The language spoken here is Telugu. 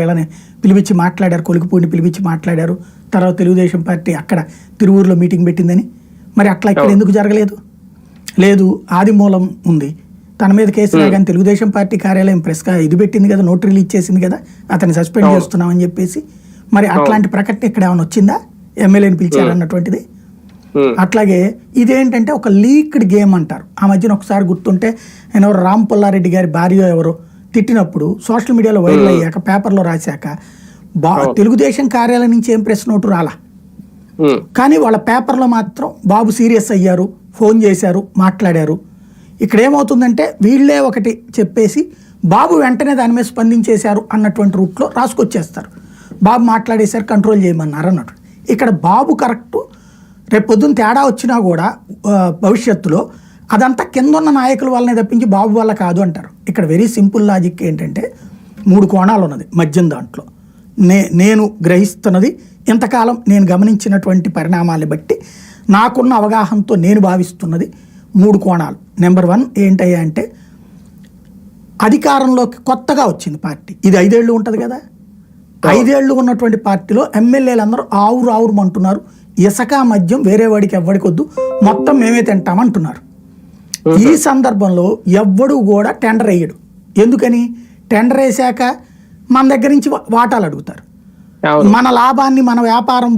వీళ్ళని పిలిపించి మాట్లాడారు కొలికిపూడిని పిలిపించి మాట్లాడారు. తర్వాత తెలుగుదేశం పార్టీ అక్కడ తిరువూరులో మీటింగ్ పెట్టిందని. మరి అట్లా ఇక్కడ ఎందుకు జరగలేదు? లేదు ఆదిమూలం ఉంది. తన మీద కేసు రాగానే తెలుగుదేశం పార్టీ కార్యాలయం ప్రెస్ ఇది పెట్టింది కదా నోట్ రిలీజ్ చేసింది కదా అతన్ని సస్పెండ్ చేస్తున్నామని చెప్పేసి. మరి అట్లాంటి ప్రకటన ఇక్కడ ఏమైనా వచ్చిందా? ఎమ్మెల్యేని పిలిచారన్నటువంటిది అట్లాగే ఇదేంటంటే ఒక లీక్డ్ గేమ్ అంటారు. ఆ మధ్యన ఒకసారి గుర్తుంటే ఎవరు రామ్ పుల్లారెడ్డి గారి భార్య ఎవరో తిట్టినప్పుడు సోషల్ మీడియాలో వైరల్ అయ్యాక పేపర్లో రాశాక బా తెలుగుదేశం కార్యాలయం నుంచి ఏం ప్రెస్ నోటు రాలా? కానీ వాళ్ళ పేపర్లో మాత్రం బాబు సీరియస్ అయ్యారు ఫోన్ చేశారు మాట్లాడారు. ఇక్కడ ఏమవుతుందంటే వీళ్ళే ఒకటి చెప్పేసి బాబు వెంటనే దాని మీద స్పందించేశారు అన్నటువంటి రూట్లో రాసుకొచ్చేస్తారు. బాబు మాట్లాడేశారు కంట్రోల్ చేయమన్నారు అన్నట్టు ఇక్కడ బాబు కరెక్ట్ రేపు పొద్దున్న తేడా వచ్చినా కూడా భవిష్యత్తులో అదంతా కింద ఉన్న నాయకుల వల్లనే తప్పించి బాబు వల్ల కాదు అంటారు. ఇక్కడ వెరీ సింపుల్ లాజిక్ ఏంటంటే మూడు కోణాలు ఉన్నది మద్యం దాంట్లో. నే నేను గ్రహిస్తున్నది ఇంతకాలం నేను గమనించినటువంటి పరిణామాన్ని బట్టి నాకున్న అవగాహనతో నేను భావిస్తున్నది మూడు కోణాలు. నెంబర్ వన్ ఏంటయ్యా అంటే అధికారంలోకి కొత్తగా వచ్చింది పార్టీ. ఇది ఐదేళ్ళు ఉంటుంది కదా? ఐదేళ్ళు ఉన్నటువంటి పార్టీలో ఎమ్మెల్యేలు అందరూ ఆవురు ఆవురు అంటున్నారు. ఇసక మద్యం వేరే వాడికి ఎవ్వడికి వద్దు మొత్తం మేమే తింటామంటున్నారు. ఈ సందర్భంలో ఎవ్వడు కూడా టెండర్ వేయడు. ఎందుకని? టెండర్ వేసాక మన దగ్గర నుంచి వాటాలు అడుగుతారు. మన లాభాన్ని మన వ్యాపారం